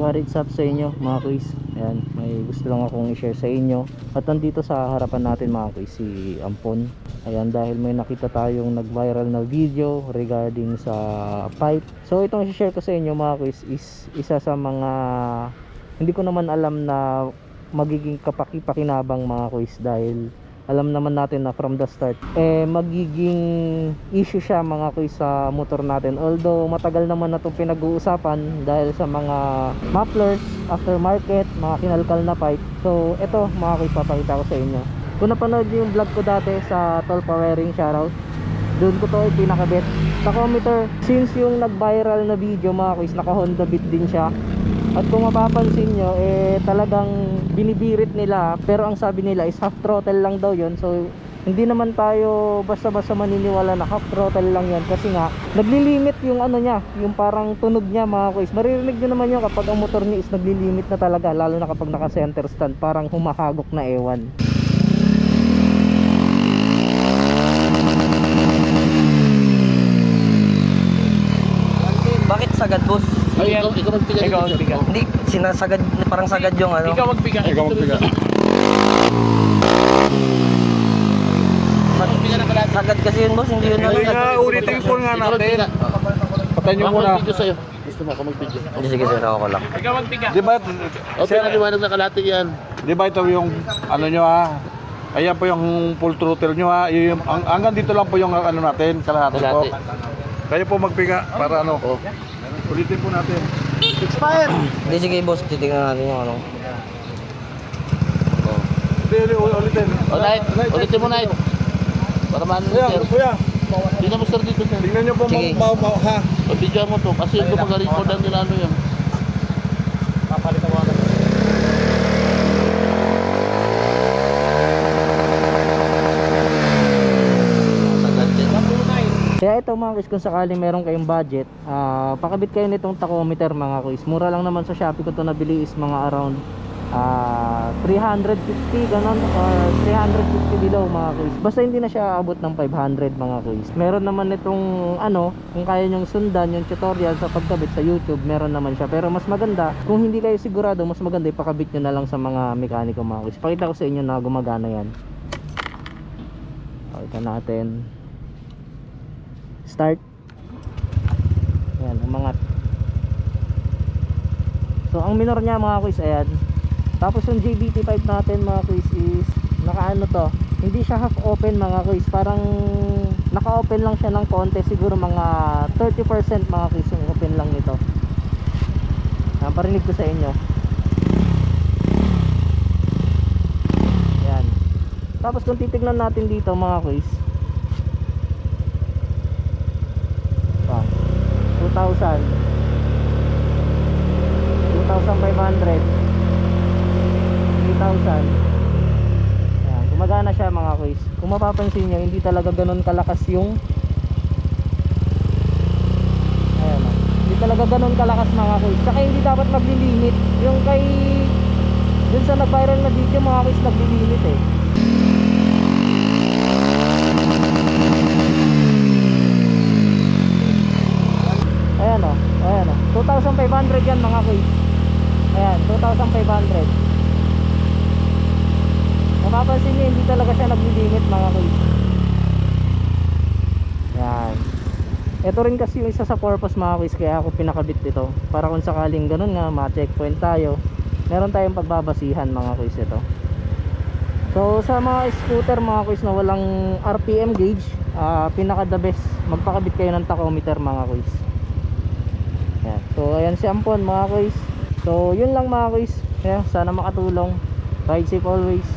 what up sa inyo mga kuys Ayan, may gusto lang akong i-share sa inyo. At nandito sa harapan natin mga kuys si Ampon. Ayan, dahil may nakita tayong nag-viral na video regarding sa pipe. So itong i-share ko sa inyo mga kuys is isa sa mga Hindi ko naman alam na magiging kapaki-pakinabang mga kuys Dahil alam naman natin na from the start eh magiging issue siya mga kuy sa motor natin. Although matagal naman na itong pinag-uusapan dahil sa mga mufflers aftermarket mga kinalkal na pipe. So eto mga kuy papakita ko sa inyo. Kung napanood yung vlog ko dati sa toll powering shoutout. Doon ko to pinakabit. Tachometer since yung nag-viral na video mga kuys naka Honda Beat din siya at kung mapapansin nyo, eh talagang binibirit nila. Pero ang sabi nila is half throttle lang daw yon So hindi naman tayo basta-basta maniniwala na half throttle lang yan kasi nga naglilimit yung ano niya, yung parang tunog niya mga kuys. Maririnig nyo naman yun kapag ang motor niya is naglilimit na talaga lalo na kapag naka center stand parang humahagok na ewan. Sagad boss? Ay, ikaw, ikaw magpiga. Ikaw magbiga. Hindi, sinasagad, parang sagad yung ano. Ikaw magpiga. Ikaw magpiga. Magpiga. Sagad kasi yun boss, hindi yun ano. Hindi nga, ulitin ko nga natin. Patayin nyo muna. Ako sa'yo. Gusto mo ako magpiga. Hindi, sige sir, ako lang. Ikaw magpiga. Di ba, O, pinaliwanag na kalahati yan. di ba ito yung ano nyo ha? Ayan po yung full throttle nyo ha. Yung, ang, hanggang dito lang po yung ano natin, kalahati po. Kaya po magpiga para ano. Oh. Ulitin po natin. Hindi, sige boss, titignan natin yung ano. Hindi, uli- uli- ulitin. O, Night. Ulitin mo, Night. Para maano Kuya, sir. kuya, Tingnan mo sir dito, sir. tingnan nyo po Sige. ma, ma, ha. Pabidyo mo to. Kasi ito mag-record ang nila ano yan. Sagad din. Kaya ito mga kuys, kung sakaling meron kayong budget, ah, pakabit kayo nitong tachometer mga kuys. Mura lang naman sa Shopee ko to nabili is mga around ah, 350 ganon or 350 below mga kuys. Basta hindi na siya abot ng 500 mga kuys. Meron naman itong ano, kung kaya nyong sundan yung tutorial sa pagkabit sa YouTube, meron naman siya. Pero mas maganda, kung hindi kayo sigurado, mas maganda ipakabit nyo na lang sa mga mekaniko mga kuys. Pakita ko sa inyo na gumagana yan. Pakita natin start. Ayan umangat. So ang minor niya mga quiz ayan. Tapos yung JBT5 natin mga quiz is naka ano to? Hindi siya half open mga quiz. Parang naka open lang siya ng konti. Siguro mga 30% mga quiz yung open lang nito. Ayan parinig ko sa inyo. Ayan. Tapos kung titignan natin dito mga quiz 2,000 2,500 3,000 Ayan, gumagana siya mga quiz kung mapapansin nyo hindi talaga ganun kalakas yung ayan o hindi talaga ganun kalakas mga quiz saka hindi dapat maglilimit. Yung kay dun sa nag-viral na video mga quiz naglilimit eh Ayan o, ayan o. 2,500 yan mga kuy. Ayan, 2,500. Mapapansin niyo, hindi talaga siya naglilimit mga kuy. Ayan. Ito rin kasi yung isa sa purpose mga kuy, kaya ako pinakabit dito. Para kung sakaling ganun nga, ma-checkpoint tayo. Meron tayong pagbabasihan mga kuy ito. So sa mga scooter mga kuys na walang RPM gauge, ah, pinaka the best magpakabit kayo ng tachometer mga kuys. So ayan si Ampon mga kuys. So yun lang mga kuys. Ayan, sana makatulong. Ride safe always.